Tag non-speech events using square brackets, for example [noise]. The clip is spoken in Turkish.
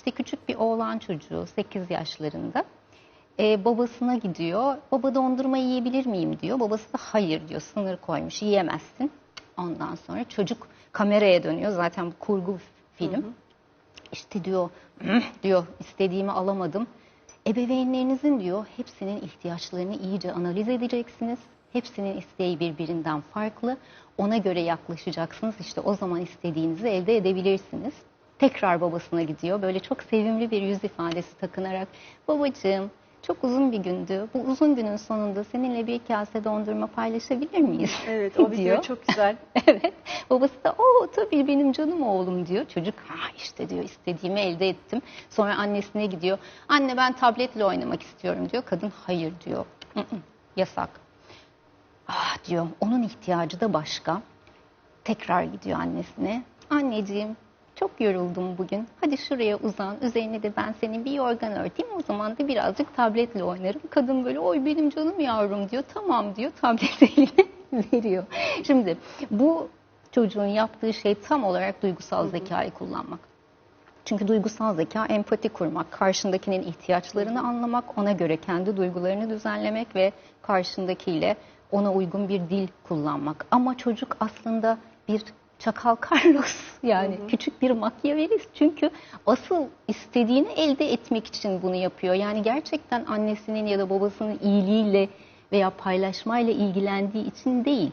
İşte küçük bir oğlan çocuğu 8 yaşlarında. Ee, babasına gidiyor. Baba dondurma yiyebilir miyim diyor. Babası da hayır diyor. Sınır koymuş. Yiyemezsin. Ondan sonra çocuk kameraya dönüyor. Zaten bu kurgu film. İşte diyor, "Hı," diyor istediğimi alamadım. Ebeveynlerinizin diyor hepsinin ihtiyaçlarını iyice analiz edeceksiniz. Hepsinin isteği birbirinden farklı. Ona göre yaklaşacaksınız. İşte o zaman istediğinizi elde edebilirsiniz. Tekrar babasına gidiyor. Böyle çok sevimli bir yüz ifadesi takınarak babacığım çok uzun bir gündü. Bu uzun günün sonunda seninle bir kase dondurma paylaşabilir miyiz? [laughs] Evet o [laughs] video diyor. çok güzel. [laughs] Evet. Babası da o tabii benim canım oğlum diyor. Çocuk ha işte diyor istediğimi elde ettim. Sonra annesine gidiyor. Anne ben tabletle oynamak istiyorum diyor. Kadın hayır diyor. "Hı hı, Yasak. Ah diyor onun ihtiyacı da başka. Tekrar gidiyor annesine. Anneciğim çok yoruldum bugün. Hadi şuraya uzan. Üzerine de ben senin bir yorgan örteyim. O zaman da birazcık tabletle oynarım. Kadın böyle oy benim canım yavrum diyor. Tamam diyor. Tableti [laughs] veriyor. Şimdi bu çocuğun yaptığı şey tam olarak duygusal zekayı kullanmak. Çünkü duygusal zeka empati kurmak, karşındakinin ihtiyaçlarını anlamak, ona göre kendi duygularını düzenlemek ve karşındakiyle ona uygun bir dil kullanmak. Ama çocuk aslında bir çakal Carlos [laughs] yani küçük bir Machiavelli çünkü asıl istediğini elde etmek için bunu yapıyor. Yani gerçekten annesinin ya da babasının iyiliğiyle veya paylaşmayla ilgilendiği için değil.